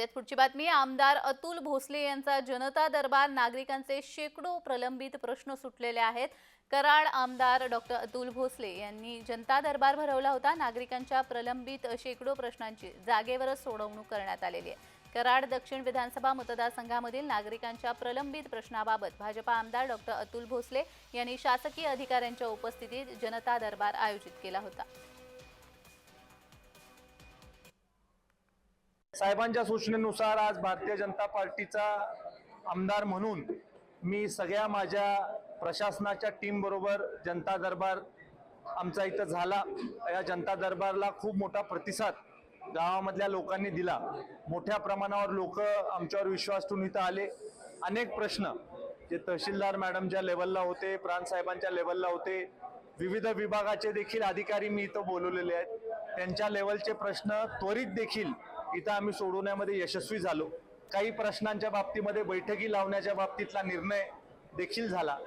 पाहूयात पुढची बातमी आमदार अतुल भोसले यांचा जनता दरबार नागरिकांचे शेकडो प्रलंबित प्रश्न सुटलेले आहेत. कराड आमदार डॉक्टर अतुल भोसले यांनी जनता दरबार भरवला होता. नागरिकांच्या प्रलंबित शेकडो प्रश्नांची जागेवरच सोडवणूक करण्यात आलेली आहे. कराड दक्षिण विधानसभा मतदारसंघामधील नागरिकांच्या प्रलंबित प्रश्नाबाबत भाजपा आमदार डॉक्टर अतुल भोसले यांनी शासकीय अधिकाऱ्यांच्या उपस्थितीत जनता दरबार आयोजित केला होता. साहेबांच्या सूचनेनुसार आज भारतीय जनता पार्टीचा आमदार म्हणून मी सगळ्या माझ्या प्रशासनाच्या टीम बरोबर जनता दरबार आमचा इथं झाला. या जनता दरबारला खूप मोठा प्रतिसाद गावामधल्या लोकांनी दिला. मोठ्या प्रमाणावर लोक आमच्यावर विश्वास ठेवून इथं आले. अनेक प्रश्न जे तहसीलदार मॅडमच्या लेवलला होते प्रांत साहेबांच्या लेवलला होते विविध विभागाचे देखील अधिकारी मी इथं बोलवलेले आहेत. त्यांच्या लेवलचे प्रश्न त्वरित देखील इथं आम्ही सोडवण्यामध्ये यशस्वी झालो. काही प्रश्नांच्या बाबतीमध्ये बैठकी लावण्याच्या बाबतीतला निर्णय देखील झाला.